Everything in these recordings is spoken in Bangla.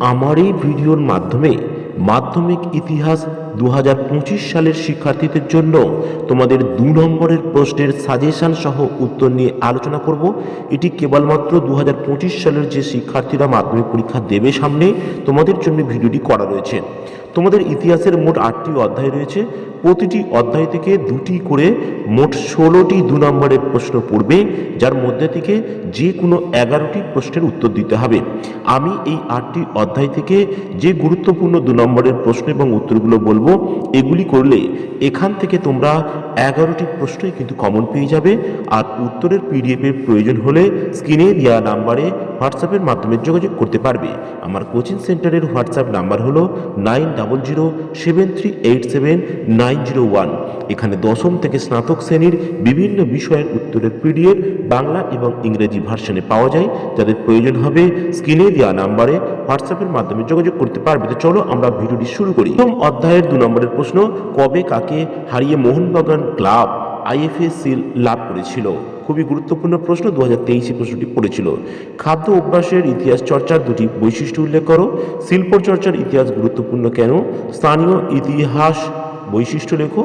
আমার এই ভিডিওর মাধ্যমে মাধ্যমিক ইতিহাস দু হাজার পঁচিশ সালের শিক্ষার্থীদের জন্য তোমাদের দু নম্বরের প্রশ্নের সাজেশন সহ উত্তর নিয়ে আলোচনা করব। এটি কেবলমাত্র দু হাজার পঁচিশ সালের যে শিক্ষার্থীরা মাধ্যমিক পরীক্ষা দেবে সামনে, তোমাদের জন্য ভিডিওটি করা রয়েছে। তোমাদের ইতিহাসের মোট আটটি অধ্যায় রয়েছে। প্রতিটি অধ্যায় থেকে দুটি করে মোট ষোলোটি দু নম্বরের প্রশ্ন পড়বে, যার মধ্যে থেকে যে কোনো এগারোটি প্রশ্নের উত্তর দিতে হবে। আমি এই আটটি অধ্যায় থেকে যে গুরুত্বপূর্ণ দু নম্বরের প্রশ্ন এবং উত্তরগুলো বলব এগুলি করলে এখান থেকে তোমরা এগারোটি প্রশ্নই কিন্তু কমন পেয়ে যাবে। আর উত্তরের পিডিএফের প্রয়োজন হলে স্ক্রিনে দেওয়া নাম্বারে হোয়াটসঅ্যাপের মাধ্যমে যোগাযোগ করতে পারবে। আমার কোচিং সেন্টারের হোয়াটসঅ্যাপ নাম্বার হলো nine double zero seven three eight seven nine zero one এখানে দশম থেকে স্নাতক শ্রেণির বিভিন্ন বিষয়ের উত্তরের পিডিএফ বাংলা এবং ইংরেজি ভার্সনে পাওয়া যায়। যাদের প্রয়োজন হবে স্ক্রিনে দেওয়া নাম্বারে হোয়াটসঅ্যাপের মাধ্যমে যোগাযোগ করতে পারবে। তো চলো আমরা ভিডিওটি শুরু করি। প্রথম অধ্যায়ের দু নম্বরের প্রশ্ন, কবে কাকে হারিয়ে মোহনবাগান ক্লাব আইএফএ সিল লাভ করেছিল? খুবই গুরুত্বপূর্ণ প্রশ্ন দু হাজার তেইশে প্রশ্নটি পড়েছিল। খাদ্য অভ্যাসের ইতিহাস চর্চার দুটি বৈশিষ্ট্য উল্লেখ করো। শিল্প চর্চার ইতিহাস গুরুত্বপূর্ণ কেন? স্থানীয় ইতিহাস বৈশিষ্ট্য লেখো।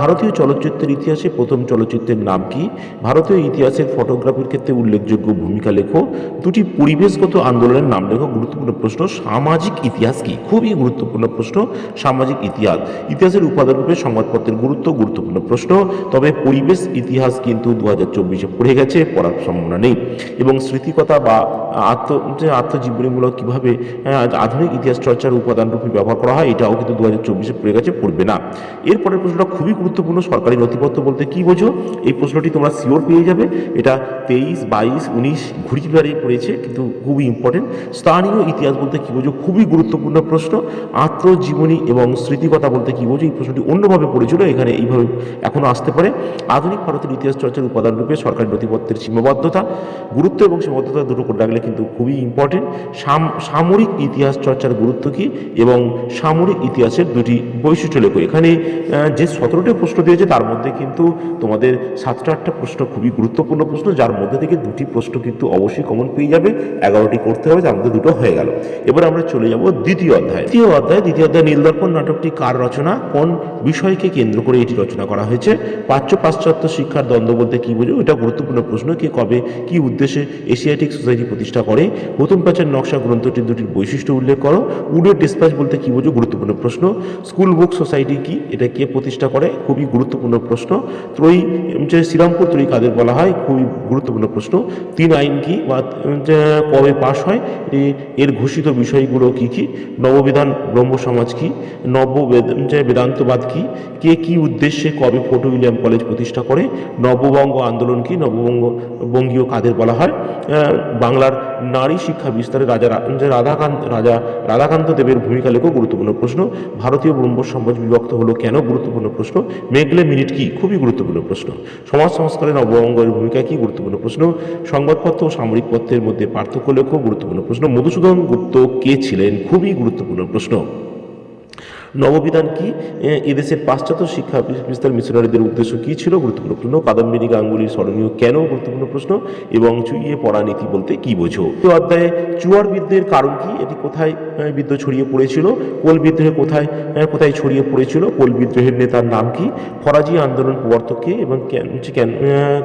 ভারতীয় চলচ্চিত্রের ইতিহাসে প্রথম চলচ্চিত্রের নাম কি? ভারতীয় ইতিহাসের ফটোগ্রাফির ক্ষেত্রে উল্লেখযোগ্য ভূমিকা লেখো। দুটি পরিবেশগত আন্দোলনের নাম লেখো। গুরুত্বপূর্ণ প্রশ্ন, সামাজিক ইতিহাস কি? খুবই গুরুত্বপূর্ণ প্রশ্ন, সামাজিক ইতিহাস। ইতিহাসের উপাদান রূপে সংবাদপত্রের গুরুত্ব গুরুত্বপূর্ণ প্রশ্ন, তবে পরিবেশ, ইতিহাস কিন্তু দু হাজার চব্বিশে পড়ে গেছে, পড়ার সম্ভাবনা নেই। এবং স্মৃতিকতা বা আত্ম, যে আত্মজীবনীমূলক কীভাবে আধুনিক ইতিহাস চর্চার উপাদান রূপে ব্যবহার করা হয়, এটাও কিন্তু দু হাজার চব্বিশে পড়ে গেছে, পড়বে না। এরপরের প্রশ্নটা খুবই গুরুত্বপূর্ণ, সরকারি নথিপত্র বলতে কি বোঝো? এই প্রশ্নটি তোমরা শিওর পেয়ে যাবে। এটা তেইশ, বাইশ, উনিশ ঘুরিবারে পড়েছে, কিন্তু খুবই ইম্পর্টেন্ট স্থানীয় ইতিহাস বলতে কি বোঝো? খুবই গুরুত্বপূর্ণ প্রশ্ন। আত্মজীবনী এবং স্মৃতিকথা বলতে কি বোঝো? এই প্রশ্নটি অন্যভাবে পড়েছিল, এখানে এইভাবে এখনও আসতে পারে। আধুনিক ভারতের ইতিহাস চর্চার উপাদান রূপে সরকারি নথিপত্রের সীমাবদ্ধতা, গুরুত্ব এবং সীমাবদ্ধতা দুটো করে রাখলে কিন্তু খুবই ইম্পর্টেন্ট সামরিক ইতিহাস চর্চার গুরুত্ব কী এবং সামরিক ইতিহাসের দুটি বৈশিষ্ট্য লেখো। এখানে যে সতেরোটি প্রশ্ন দিয়েছে, তার মধ্যে কিন্তু তোমাদের সাতটা আটটা প্রশ্ন খুবই গুরুত্বপূর্ণ প্রশ্ন, যার মধ্যে থেকে দুটি প্রশ্ন কিন্তু অবশ্যই কমন পেয়ে যাবে, এগারোটি করতে হবে, তার মধ্যে দুটো হয়ে গেল। এবার আমরা চলে যাব দ্বিতীয় অধ্যায়। দ্বিতীয় অধ্যায় দ্বিতীয় অধ্যায় নীলদর্পণ নাটকটি কার রচনা? কোন বিষয়কে কেন্দ্র করে এটি রচনা করা হয়েছে? প্রাচ্য পাশ্চাত্য শিক্ষার দ্বন্দ্ব বলতে কি বোঝো এটা গুরুত্বপূর্ণ প্রশ্ন। কে কবে, কি উদ্দেশ্যে এশিয়াটিক সোসাইটি প্রতিষ্ঠা করে? নতুন প্রাচীন নকশা গ্রন্থটির দুটির বৈশিষ্ট্য উল্লেখ করো। উডের ডিসপ্যাচ বলতে কি বোঝো গুরুত্বপূর্ণ প্রশ্ন। স্কুল বুক সোসাইটি কি? এটা কে প্রতিষ্ঠা করে? খুবই গুরুত্বপূর্ণ প্রশ্ন। ত্রয়ী যে শ্রীরামপুর ত্রয়ী কাদের বলা হয়? খুবই গুরুত্বপূর্ণ প্রশ্ন। তিন আইন কি? বা কবে পাশ হয়? এর ঘোষিত বিষয়গুলো কি কি? নববিধান ব্রহ্ম সমাজ কি? নব বেদ- বেদান্তবাদ কি? কে কি উদ্দেশ্যে কবে ফোর্ট উইলিয়াম কলেজ প্রতিষ্ঠা করে? নববঙ্গ আন্দোলন কি? নববঙ্গ বঙ্গীয় কাদের বলা হয়? বাংলার নারী শিক্ষা বিস্তারে রাজা রাধাকান্ত রাজা রাধাকান্ত দেবের ভূমিকা লেখো গুরুত্বপূর্ণ প্রশ্ন। ভারতীয় ব্রহ্ম সমাজ বিভক্ত হলো কেন গুরুত্বপূর্ণ প্রশ্ন? মেঘলে মিনিট কি? খুবই গুরুত্বপূর্ণ প্রশ্ন। সমাজ সংস্কারে নববঙ্গের ভূমিকা কি? গুরুত্বপূর্ণ প্রশ্ন। সংবাদপত্র ও সামরিক পত্রের মধ্যে পার্থক্য লেখো গুরুত্বপূর্ণ প্রশ্ন। মধুসূদন গুপ্ত কে ছিলেন? খুবই গুরুত্বপূর্ণ প্রশ্ন। নববিধান কি? এদেশের পাশ্চাত্য শিক্ষা বিস্তার মিশনারিদের উদ্দেশ্য কি ছিল? গুরুত্বপূর্ণ প্রশ্ন। কাদম্বিনী গাঙ্গুলির স্মরণীয় কেন গুরুত্বপূর্ণ প্রশ্ন? এবং চুইয়ে পড়া নীতি বলতে কি বোঝো? তো অধ্যায়ে, চুয়ার বিদ্রোহের কারণ কি? এটি কোথায় বিদ্রোহ ছড়িয়ে পড়েছিল? কোল বিদ্রোহে কোথায় কোথায় ছড়িয়ে পড়েছিল? কোল বিদ্রোহের নেতার নাম কি? ফরাজি আন্দোলন প্রবর্তক কে এবং কেন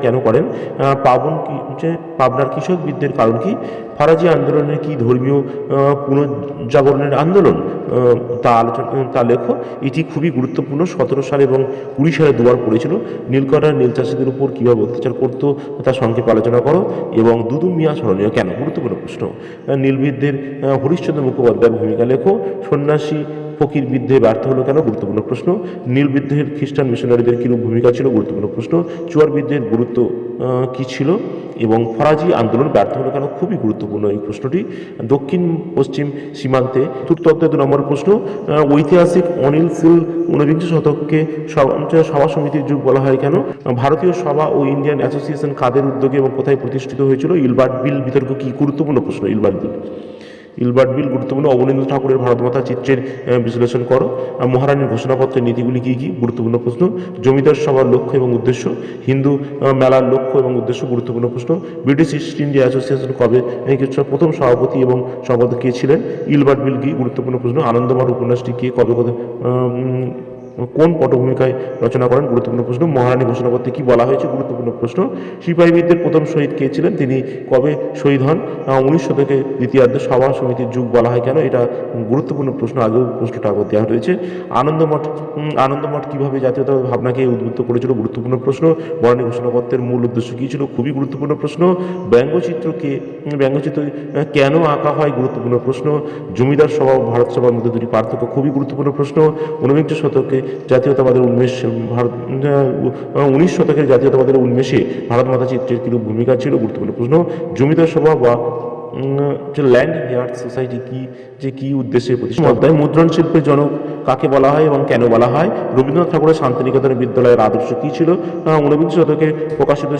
কেন করেন? পাবন কি পাবনার কৃষক বিদ্যের কারণ কি? ফরাজি আন্দোলনের কি ধর্মীয় পুনর্জাগরণের আন্দোলন তা আলোচনা, তা লেখো। এটি খুবই গুরুত্বপূর্ণ। সতেরো সাল এবং কুড়ি সালে দুবার পড়েছিল। নীলকটার নীল চাষিদের উপর কীভাবে অত্যাচার করতো তা সংক্ষেপে আলোচনা করো। এবং দুদুম মিয়া স্মরণীয় কেন? গুরুত্বপূর্ণ প্রশ্ন। নীলবিদদের হরিশ্চন্দ্র মুখোপাধ্যায়ের ভূমিকা লেখো। সন্ন্যাসী ফকির বিদ্রোহে ব্যর্থ হলো কেন? গুরুত্বপূর্ণ প্রশ্ন। নীল বিদ্রোহের খ্রিস্টান মিশনারিদের কীরূপ ভূমিকা ছিল? গুরুত্বপূর্ণ প্রশ্ন। চুয়ার বিদ্রোহের গুরুত্ব কী ছিল? এবং ফরাজি আন্দোলন ব্যর্থ হলো কেন? খুবই গুরুত্বপূর্ণ এই প্রশ্নটি। দক্ষিণ, পশ্চিম সীমান্তে চতুর্থ দু নম্বর প্রশ্ন ঐতিহাসিক অনিল সিল ঊনবিংশ শতককে সভা সমিতির যুগ বলা হয় কেন? ভারতীয় সভা ও ইন্ডিয়ান অ্যাসোসিয়েশন কাদের উদ্যোগে এবং কোথায় প্রতিষ্ঠিত হয়েছিল? ইলবার্ট বিল বিতর্ক কি? গুরুত্বপূর্ণ প্রশ্ন ইলবার্ট বিল। ইলবার্ট বিল গুরুত্বপূর্ণ। অবনীন্দ্র ঠাকুরের ভারতমাতা চিত্রের বিশ্লেষণ করো। মহারানীর ঘোষণাপত্রের নীতিগুলি কী কী? গুরুত্বপূর্ণ প্রশ্ন। জমিদার সভার লক্ষ্য এবং উদ্দেশ্য। হিন্দু মেলার লক্ষ্য এবং উদ্দেশ্য গুরুত্বপূর্ণ প্রশ্ন। ব্রিটিশ ইস্ট ইন্ডিয়া অ্যাসোসিয়েশন কবে প্রথম সভাপতি এবং সভাপতি কে ছিলেন? ইলবার্ট বিল কি? গুরুত্বপূর্ণ প্রশ্ন। আনন্দমার উপন্যাসটি কে কবে কবে কোন পটভূমিকায় রচনা করেন গুরুত্বপূর্ণ প্রশ্ন? মহারানী ঘোষণাপত্রে কি বলা হয়েছে? গুরুত্বপূর্ণ প্রশ্ন। সিপাহী বিদ্যের প্রথম শহীদ কে ছিলেন? তিনি কবে শহীদ হন? উনিশ শতকে দ্বিতীয়ার্ধে সভা সমিতির যুগ বলা হয় কেন? এটা গুরুত্বপূর্ণ প্রশ্ন। আগেও প্রশ্নটা আগেও দেওয়া রয়েছে। আনন্দমঠ আনন্দমঠ কীভাবে জাতীয়তাবাদ ভাবনাকে উদ্বুদ্ধ করেছিল? গুরুত্বপূর্ণ প্রশ্ন। মহারানী ঘোষণাপত্রের মূল উদ্দেশ্য কী ছিল? খুবই গুরুত্বপূর্ণ প্রশ্ন। ব্যঙ্গচিত্রকে ব্যঙ্গচিত্র কেন আঁকা হয়? গুরুত্বপূর্ণ প্রশ্ন। জমিদার সভা ও ভারত সভার মধ্যে দুটি পার্থক্য খুবই গুরুত্বপূর্ণ প্রশ্ন। ঊনবিংশ শতকে জাতীয়তাবাদের উন্মেষ ভারত উনিশ শতকের জাতীয়তাবাদের উন্মেষে ভারত মাতা চিত্রের কিন্তু ভূমিকা ছিল গুরুত্বপূর্ণ প্রশ্ন? জমিদার সভা বা ল্যান্ড হেয়ার সোসাইটি কি যে কি উদ্দেশ্যে প্রতিষ্ঠা অধ্যায় মুদ্রণ শিল্পের জনক কাকে বলা হয় এবং কেন বলা হয়? রবীন্দ্রনাথ ঠাকুরের শান্তিনিকেতন বিদ্যালয়ের আদর্শ কী ছিল? আহ, ঊনবিংশ শতকে প্রকাশিত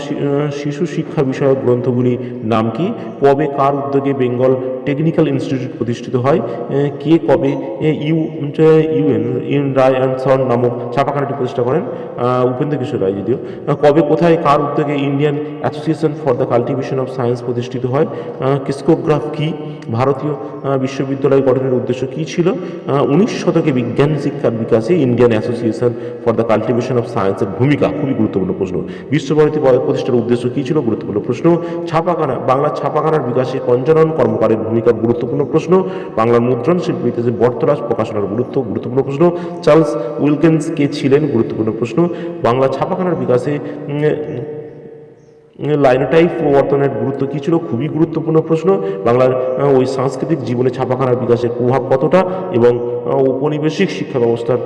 শিশু শিক্ষা বিষয়ক গ্রন্থগুলি নাম কি? কবে কার উদ্যোগে বেঙ্গল টেকনিক্যাল ইনস্টিটিউট প্রতিষ্ঠিত হয়? কে কবে U UN UN Ray and নামক ছাপাখানাটি প্রতিষ্ঠা করেন? উপেন্দ্র কিশোর রায় যদিও। কবে কোথায় কার উদ্যোগে Indian Association for the Cultivation of Science প্রতিষ্ঠিত হয়? কিসকোগ্রাফ কি? ভারতীয় বিশ্ববিদ্যালয় গঠনের উদ্দেশ্য কী ছিল? উনিশ শতকে বিজ্ঞান, শিক্ষার বিকাশে Indian Association for the Cultivation of সায়েন্সের ভূমিকা, খুবই গুরুত্বপূর্ণ প্রশ্ন। বিশ্বভারতী প্রতিষ্ঠার উদ্দেশ্য কী ছিল? গুরুত্বপূর্ণ প্রশ্ন। ছাপাখানা বাংলা ছাপাখানার বিকাশে পঞ্চানন কর্মকারের ভূমিকা গুরুত্বপূর্ণ প্রশ্ন। বাংলার মুদ্রণ শিল্প ইতিহাসে বটতলাশ প্রকাশনার গুরুত্ব, গুরুত্বপূর্ণ প্রশ্ন। চার্লস উইলকেন্স কে ছিলেন? গুরুত্বপূর্ণ প্রশ্ন। বাংলা ছাপাখানার বিকাশে লাইনোটাইপ প্রবর্তনের গুরুত্ব কী ছিল? খুবই গুরুত্বপূর্ণ প্রশ্ন। বাংলার ওই সাংস্কৃতিক জীবনে ছাপাখানার বিকাশের প্রভাব কতটা এবং ঔপনিবেশিক শিক্ষা ব্যবস্থার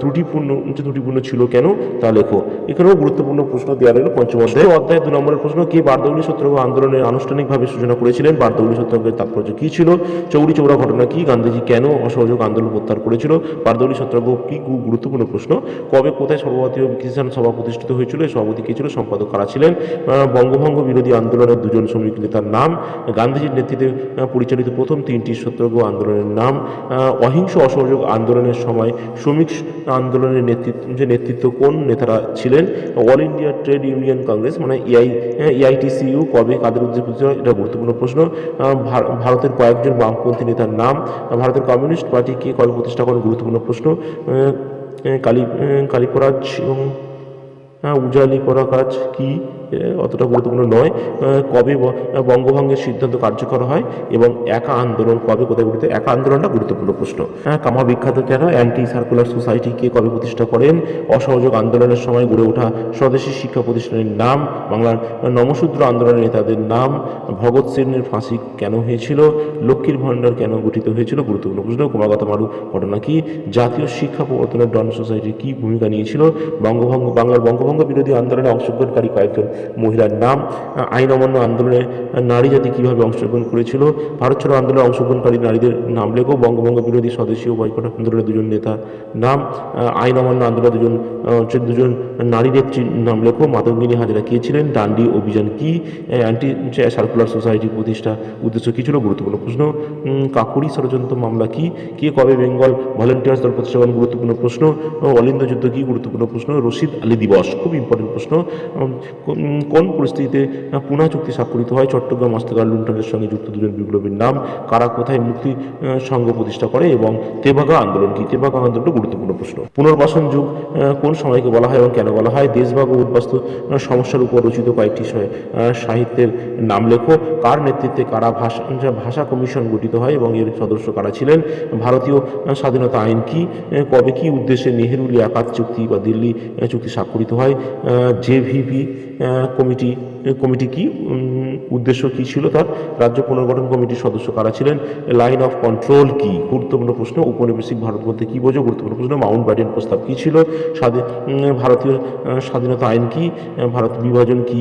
ত্রুটিপূর্ণ ত্রুটিপূর্ণ ছিল কেন? তা লেখো। এখানেও গুরুত্বপূর্ণ প্রশ্ন দেওয়া রইল পঞ্চম অধ্যায়। অধ্যায় দু নম্বরের প্রশ্ন, কে বারদৌলি সত্যাগ্রহ আন্দোলনের আনুষ্ঠানিকভাবে সূচনা করেছিলেন? বারদৌলি সত্যাগ্রহের তাৎপর্য কী ছিল? চৌরি চৌরা ঘটনা কি? গান্ধীজি কেন অসহযোগ আন্দোলন প্রত্যাহার করেছিল? বারদৌলি সত্যাগ্রহ কি গুরুত্বপূর্ণ প্রশ্ন। কবে কোথায় সর্বভারতীয় কিষাণ সভা প্রতিষ্ঠিত হয়েছিল? সভাপতি কে ছিল? সম্পাদক কারা ছিলেন? বঙ্গভঙ্গ বিরোধী আন্দোলনের দুজন শ্রমিক নেতার নাম। গান্ধীজির নেতৃত্বে পরিচালিত প্রথম তিনটি সত্যাগ্রহ আন্দোলনের নাম। অহিংস অসহযোগ আন্দোলনের সময়, শ্রমিক আন্দোলনের নেতৃত্ব, যে নেতৃত্ব কোন নেতারা ছিলেন All India Trade Union Congress মানে ইআই এআইটিসিইউ কবে কাদের উদ্যোগ এটা গুরুত্বপূর্ণ প্রশ্ন। ভারতের কয়েকজন বামপন্থী নেতার নাম, ভারতের কমিউনিস্ট পার্টি কে কবে প্রতিষ্ঠা করেন, গুরুত্বপূর্ণ প্রশ্ন। কালী কালীপরাজ এবং উজালি করা কাজ কি? অতটা গুরুত্বপূর্ণ নয়। কবে বঙ্গভঙ্গের সিদ্ধান্ত কার্যকর হয় এবং একা আন্দোলন কবে কোথায় গঠিত? একা আন্দোলনটা গুরুত্বপূর্ণ প্রশ্ন। হ্যাঁ কামা বিখ্যাত কেন? অ্যান্টি সার্কুলার সোসাইটি কে কবে প্রতিষ্ঠা করেন? অসহযোগ আন্দোলনের সময় গড়ে ওঠা স্বদেশী শিক্ষা প্রতিষ্ঠানের নাম, বাংলার নমশূদ্র আন্দোলনের নেতাদের নাম, ভগৎ সিংয়ের ফাঁসি কেন হয়েছিল? লক্ষ্মীর ভাণ্ডার কেন গঠিত হয়েছিল? গুরুত্বপূর্ণ প্রশ্ন। ক্রমাগত মারু ঘটনা কি? জাতীয় শিক্ষা প্রবর্তনের ডন সোসাইটি কি ভূমিকা নিয়েছিল? বঙ্গভঙ্গ, বাংলার বঙ্গভঙ্গ বিরোধী আন্দোলনে অংশগ্রহণকারী কয়েকজন মহিলার নাম, আইন অমান্য আন্দোলনে নারী জাতি কীভাবে অংশগ্রহণ করেছিল, ভারত ছাড়ো আন্দোলনে অংশগ্রহণকারী নারীদের নাম লেখো, বঙ্গভঙ্গ বিরোধী স্বদেশীয় বয়কট আন্দোলনের দুজন নেতা নাম, আইন অমান্য আন্দোলনে দুজন দুজন নারী নেত্রীর নাম লেখো মাতঙ্গিনী হাজরা কে ছিলেন, ডান্ডি অভিযান কি অ্যান্টি সার্কুলার সোসাইটি প্রতিষ্ঠা উদ্দেশ্য কী ছিল, গুরুত্বপূর্ণ প্রশ্ন কাকুরি ষড়যন্ত্র মামলা কি, কে কবে বেঙ্গল ভলেন্টিয়ার্স দল প্রতিষ্ঠা গুরুত্বপূর্ণ প্রশ্ন অলিন্দ যুদ্ধ কি, গুরুত্বপূর্ণ প্রশ্ন, রশিদ আলী দিবস। খুব ইম্পর্টেন্ট প্রশ্ন। কোন- পরিস্থিতিতে পুনা চুক্তি স্বাক্ষরিত হয়? চট্টগ্রাম হস্তকার লুণ্ঠনের সঙ্গে যুক্ত দুজন বিপ্লবীর নাম। কারা কোথায় মুক্তি সংঘ প্রতিষ্ঠা করে এবং তেভাগা আন্দোলন কি? তেভাগা আন্দোলনটা গুরুত্বপূর্ণ প্রশ্ন। পুনর্বাসন যুগ কোন সময়কে বলা হয় এবং কেন বলা হয়? দেশভাগ ও উদ্বাস্তু সমস্যার উপর রচিত কয়েকটি সাহিত্যের নাম লেখো। কার নেতৃত্বে কারা ভাষা ভাষা কমিশন গঠিত হয় এবং এর সদস্য কারা ছিলেন? ভারতীয় স্বাধীনতা আইন কি? কবে কি উদ্দেশ্যে নেহেরু লিয়াকাত চুক্তি বা দিল্লি চুক্তি স্বাক্ষরিত হয়? জেভিপি কমিটি কমিটি কি উদ্দেশ্য কি ছিল তার? রাজ্য পুনর্গঠন কমিটির সদস্য কারা ছিলেন? লাইন অফ কন্ট্রোল কি? গুরুত্বপূর্ণ প্রশ্ন। উপনিবেশিক ভারত বলতে কি বোঝো? গুরুত্বপূর্ণ প্রশ্ন। মাউন্ট ব্যাটেন প্রস্তাব কী ছিল? স্বাধীন ভারতীয় স্বাধীনতা আইন কি? ভারত বিভাজন কি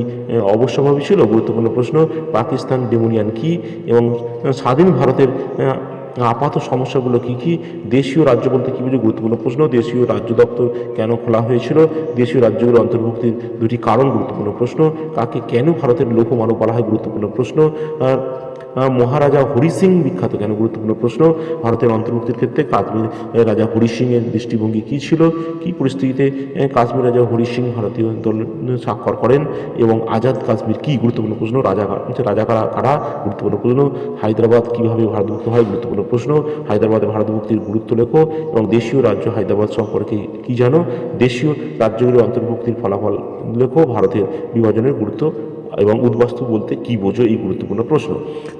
অবশ্যভাবী ছিল? গুরুত্বপূর্ণ প্রশ্ন। পাকিস্তান ডেমোনিয়ান কি? এবং স্বাধীন ভারতের আপাত সমস্যাগুলো কি কি? দেশীয় রাজ্য বলতে কি বুঝে গুরুত্বপূর্ণ প্রশ্ন? দেশীয় রাজ্য দপ্তর কেন খোলা হয়েছিল? দেশীয় রাজ্যগুলোর অন্তর্ভুক্তির দুটি কারণ গুরুত্বপূর্ণ প্রশ্ন। কাকে কেন ভারতের লোকমানব বলা হয় গুরুত্বপূর্ণ প্রশ্ন? মহারাজা হরি সিং বিখ্যাত কেন গুরুত্বপূর্ণ প্রশ্ন? ভারতের অন্তর্ভুক্তির ক্ষেত্রে কাশ্মীর রাজা হরি সিং এর দৃষ্টিভঙ্গি কী ছিল? কী পরিস্থিতিতে কাশ্মীর রাজা হরি সিং ভারতীয় দল স্বাক্ষর করেন? এবং আজাদ কাশ্মীর কী গুরুত্বপূর্ণ প্রশ্ন? রাজা রাজা কারা কারা গুরুত্বপূর্ণ প্রশ্ন? হায়দ্রাবাদ কীভাবে ভারতমুক্ত হয়? গুরুত্বপূর্ণ প্রশ্ন, হায়দ্রাবাদে ভারত মুক্তির গুরুত্ব লেখো এবং দেশীয় রাজ্য হায়দ্রাবাদ সম্পর্কে কি জানো? দেশীয় রাজ্যগুলির অন্তর্ভুক্তির ফলাফল লেখো, ভারতের বিভাজনের গুরুত্ব এবং উদ্বাস্তু বলতে কি বোঝো এই গুরুত্বপূর্ণ প্রশ্ন।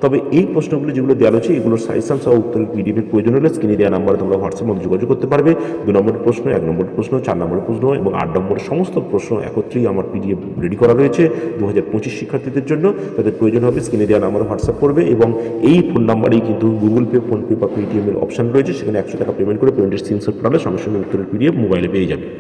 তবে এই প্রশ্নগুলি যেগুলো দেওয়া রয়েছে, এগুলোর সাজেশন সহ উত্তরের পিডিএফের প্রয়োজন হলে স্ক্রিনে দেওয়া নাম্বারে তোমরা হোয়াটসঅ্যাপ মধ্যে যোগাযোগ করতে পারবে। দু নম্বরের প্রশ্ন, এক নম্বরের প্রশ্ন, চার নম্বরের প্রশ্ন এবং আট নম্বরের সমস্ত প্রশ্ন একত্রেই আমার পিডিএফ রেডি করা রয়েছে দু হাজার পঁচিশ শিক্ষার্থীদের জন্য। তাদের প্রয়োজন হবে স্ক্রিনে দেওয়া নাম্বারে হোয়াটসঅ্যাপ করবে এবং এই ফোন নাম্বারেই কিন্তু গুগল পে ফোনপে বা পেটিএম এর অপশন রয়েছে। সেখানে একশো টাকা পেমেন্ট করে পেমেন্টের স্ক্রিনশট পাঠালে সঙ্গে সঙ্গে উত্তরের পিডিএফ মোবাইলে পেয়ে যাবে।